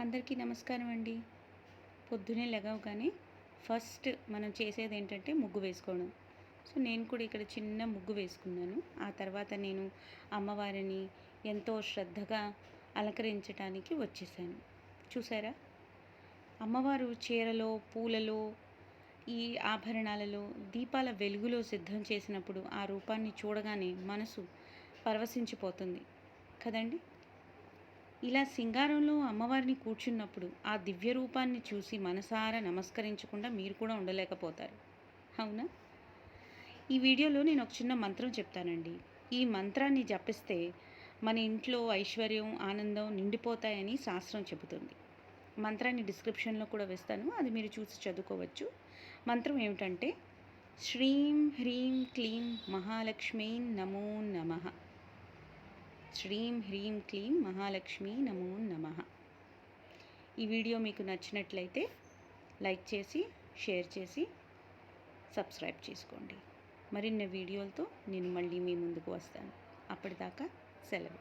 అందరికీ నమస్కారం అండి. పొద్దునే లెగవగానే ఫస్ట్ మనం చేసేది ఏంటంటే ముగ్గు వేసుకోవడం. సో నేను కూడా ఇక్కడ చిన్న ముగ్గు వేసుకున్నాను. ఆ తర్వాత నేను అమ్మవారిని ఎంతో శ్రద్ధగా అలంకరించడానికి వచ్చేసాను. చూసారా? అమ్మవారు చీరలో పూలలో ఈ ఆభరణాలలో దీపాల వెలుగులో సిద్ధం చేసినప్పుడు ఆ రూపాన్ని చూడగానే మనసు పరవశించిపోతుంది. కదండి? ఇలా సింగారంలో అమ్మవారిని కూర్చున్నప్పుడు ఆ దివ్య రూపాన్ని చూసి మనసారా నమస్కరించకుండా మీరు కూడా ఉండలేకపోతారు. అవునా? ఈ వీడియోలో నేను ఒక చిన్న మంత్రం చెప్తానండి. ఈ మంత్రాన్ని జపిస్తే మన ఇంట్లో ఐశ్వర్యం ఆనందం నిండిపోతాయని శాస్త్రం చెబుతుంది. మంత్రాన్ని డిస్క్రిప్షన్లో కూడా వేస్తాను. అది మీరు చూసి చదువుకోవచ్చు. మంత్రం ఏమిటంటే శ్రీం హ్రీం క్లీం మహాలక్ష్మీ నమో నమః. శ్రీం హ్రీం క్లీం మహాలక్ష్మి నమో నమ. ఈ వీడియో మీకు నచ్చినట్లయితే లైక్ చేసి షేర్ చేసి సబ్స్క్రైబ్ చేసుకోండి. మరిన్ని వీడియోలతో నేను మళ్ళీ మీ ముందుకు వస్తాను. అప్పటిదాకా సెలవు.